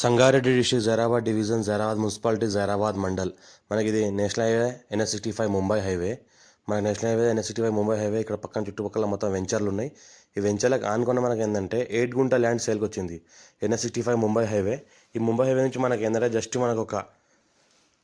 Sangareddy district Zaheerabad division Zaheerabad municipality Zaheerabad mandal. మనకి ఇది national highway NH sixty five Mumbai highway. మన national highway NH sixty five Mumbai highway ఇక్కడ పక్కన చుట్టుపక్కల మొత్తం వెంచర్లు ఉన్నాయి. ఈ వెంచర్లకు ఆనుకున్న మనకి ఏంటంటే ఎయిట్ గుంట ల్యాండ్ సేల్కి వచ్చింది NH sixty five Mumbai highway. ఈ ముంబై హైవే నుంచి మనకి ఏంటంటే జస్ట్ మనకు ఒక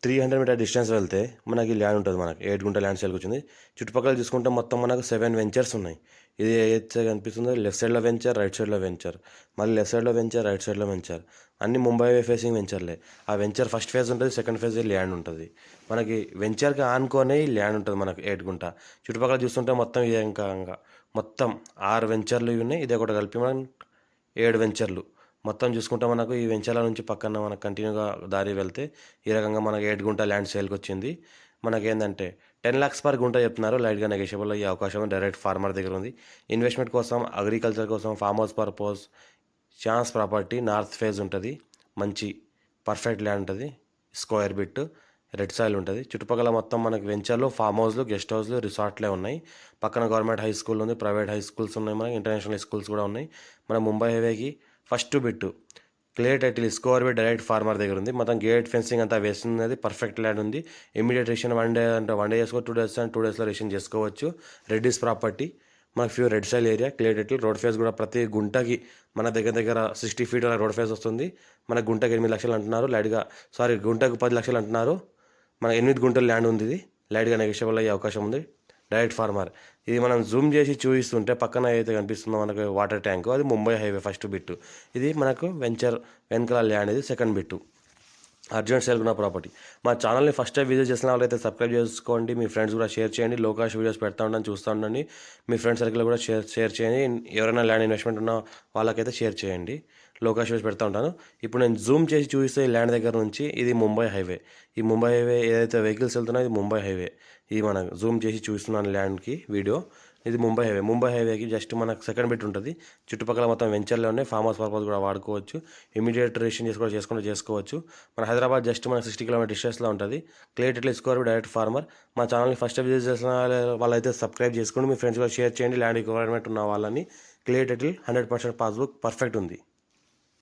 త్రీ హండ్రెడ్ మీటర్ డిస్టెన్స్ వెళ్తే మనకి ల్యాండ్ ఉంటుంది మనకి. ఎయిట్ గుంట ల్యాండ్ సేల్కి వచ్చింది. చుట్టుపక్కల చూసుకుంటే మొత్తం మనకు సెవెన్ వెంచర్స్ ఉన్నాయి. ఇది ఏదైతే కనిపిస్తుందో? లెఫ్ట్ సైడ్లో వెంచర్ రైట్ సైడ్లో వెంచర్ మళ్ళీ లెఫ్ట్ సైడ్లో వెంచర్ రైట్ సైడ్లో వెంచర్ అన్ని ముంబై ఫేసింగ్ వెంచర్లే ఆ వెంచర్ ఫస్ట్ ఫేజ్ ఉంటుంది సెకండ్ ఫేజ్ ల్యాండ్ ఉంటుంది. మనకి వెంచర్కి ఆనుకొని ల్యాండ్ ఉంటుంది మనకి ఏడు గుంట. చుట్టుపక్కల చూస్తుంటే మొత్తం ఇదే ఇంకా ఇంకా. మొత్తం ఆరు వెంచర్లు ఇవి ఉన్నాయి. ఇది ఒకటి కలిపి మనం ఏడు వెంచర్లు మొత్తం చూసుకుంటే మనకు ఈ వెంచర్ల నుంచి పక్కన మనకు కంటిన్యూగా దారి వెళ్తే ఈ రకంగా మనకు ఎయిట్ గుంట ల్యాండ్ సేల్కి వచ్చింది. మనకి ఏంటంటే టెన్ లాక్స్ పర్ గుంట చెప్తున్నారు. లైట్గా నెగోషియబుల్ అయ్యే అవకాశం డైరెక్ట్ ఫార్మర్ దగ్గర ఉంది. ఇన్వెస్ట్మెంట్ కోసం అగ్రికల్చర్ కోసం farm house purpose chance property north phase ఉంటుంది. మంచి పర్ఫెక్ట్ ల్యాండ్ ఉంటుంది. స్క్వేర్ బిట్ రెడ్ సాయిల్ ఉంటుంది. చుట్టుపక్కల మొత్తం మనకి వెంచర్లు ఫామ్ హౌస్లు గెస్ట్ హౌస్లు రిసార్ట్లే ఉన్నాయి. పక్కన గవర్నమెంట్ హై స్కూల్ ఉంది ప్రైవేట్ హై స్కూల్స్ ఉన్నాయి. మనకి ఇంటర్నేషనల్ స్కూల్స్ కూడా ఉన్నాయి. మన ముంబై హైవేకి first bit. Clear title score B direct farmer దగ్గర ఉంది. మొత్తం గేట్ ఫెన్సింగ్ అంతా వేస్తున్నది. పర్ఫెక్ట్ ల్యాండ్ ఉంది. ఇమీడియట్ రిషన్ వన్ డే అంటే వన్ డే చేసుకో టూ డేస్ అండ్ టూ డేస్లో రిషన్ చేసుకోవచ్చు. రెడ్డిస్ ప్రాపర్టీ. మనకు few red soil area. Clear title. Road face కూడా ప్రతి గుంటకి మన దగ్గర దగ్గర సిక్స్టీ ఫీట్ రోడ్ ఫేస్ వస్తుంది. మన గుంటకి ఎనిమిది లక్షలు అంటున్నారు. లైట్గా సారీ గుంటకు పది లక్షలు అంటున్నారు. మన ఎనిమిది గుంటల ల్యాండ్ ఉంది ఇది. లైట్గా నెగిషియబుల్ అయ్యే అవకాశం ఉంది. Direct farmer. ఇది మనం జూమ్ చేసి చూపిస్తుంటే పక్కన ఏదైతే కనిపిస్తుందో మనకు వాటర్ ట్యాంక్ అది ముంబై హైవే ఫస్ట్ బిట్టు. ఇది మనకు వెంచర్ వెనకాల ల్యాండ్ ఇది సెకండ్ బిట్టు. అర్జెంట్ సేల్ ఉన్న ప్రాపర్టీ. మా ఛానల్ని ఫస్ట్ టైం విజిట్ చేసిన వాళ్ళైతే సబ్స్క్రైబ్ చేసుకోండి మీ ఫ్రెండ్స్ కూడా షేర్ చేయండి లోకాష్ వీడియోస్ పెడతా ఉండండి చూస్తూ ఉండండి మీ ఫ్రెండ్స్ సర్కిల్ కూడా షేర్ షేర్ చేయండి. ఎవరైనా ల్యాండ్ ఇన్వెస్ట్మెంట్ ఉన్న వాళ్ళకైతే షేర్ చేయండి. లోకాష్ వీడియోస్ పెడతా ఉంటాను. ఇప్పుడు నేను జూమ్ చేసి చూస్తే ఈ ల్యాండ్ దగ్గర నుంచి ఇది ముంబై హైవే. ఈ ముంబై హైవే ఏదైతే వెహికల్స్ వెళ్తున్నాయో ఇది ముంబై హైవే. ఇది మనం జూమ్ చేసి చూస్తున్నాను ల్యాండ్కి వీడియో. ఇది ముంబై హైవే. ముంబై హైవేకి జస్ట్ మనకు సెకండ్ బిట్ ఉంటుంది. చుట్టుపక్కల మొత్తం వెంచర్లో ఉన్నాయి. ఫామ్ హౌస్ పర్పస్ కూడా వాడుకోవచ్చు. ఇమీడియట్ రిజిస్ట్రేషన్ చేసుకోవడం చేసుకుంటూ చేసుకోవచ్చు. మన హైదరాబాద్ జస్ట్ మన సిక్స్టీ కిలోమీటర్ డిస్టెన్స్లో ఉంటుంది. క్లియర్ ఇట్లా స్కోర్ డైరెక్ట్ ఫార్మర్ మా ఛానల్ని ఫస్ట్ విజిట్ చేసిన వాళ్ళైతే సబ్స్క్రైబ్ చేసుకోండి. మీ ఫ్రెండ్స్ కూడా షేర్ చేయండి. ల్యాండ్ రిక్వైర్మెంట్ ఉన్న వాళ్ళని clear title hundred percent passbook perfect ఉంది.